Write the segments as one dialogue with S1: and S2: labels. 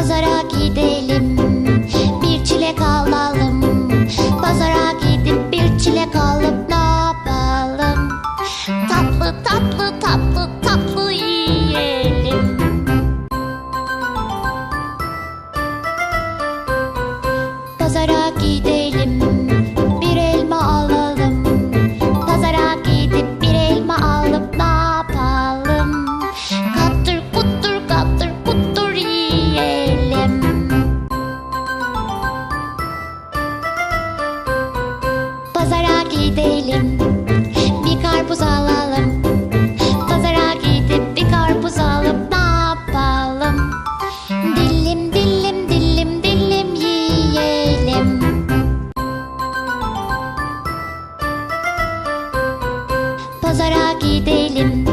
S1: Pazara gidelim, bir çilek alalım. Pazara gidip bir çilek alıp ne yapalım? Tatlı tatlı tatlı tatlı yiyelim. Pazara gidelim, gidelim, bir karpuz alalım. Pazara gidip bir karpuz alıp ne yapalım? Dilim dilim dilim dilim yiyelim. Pazara gidelim,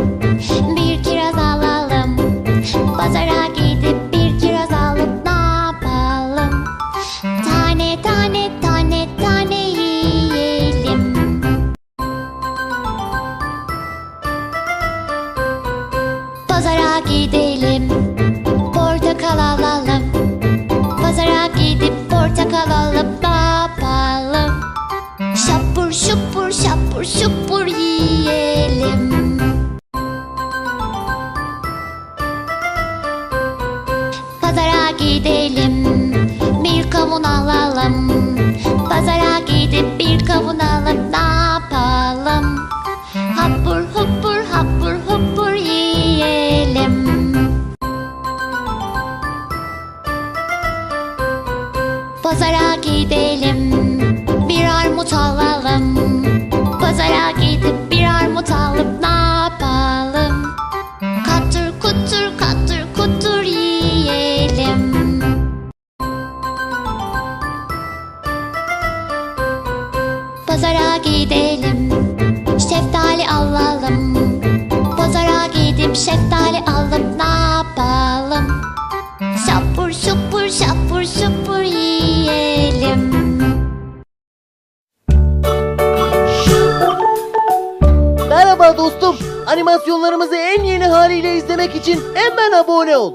S1: Pazara gidelim, portakal alalım. Pazara gidip portakal alıp ne yapalım? Şapur şupur şapur şupur yiyelim. Pazara gidelim, bir kavun alalım. Pazara gidip bir kavun alıp ne yapalım? Pazara gidelim, bir armut alalım. Pazara gidip bir armut alıp ne yapalım? Katır kutur katır kutur yiyelim. Pazara gidelim,
S2: Merhaba dostum. Animasyonlarımızı en yeni haliyle izlemek için hemen abone ol.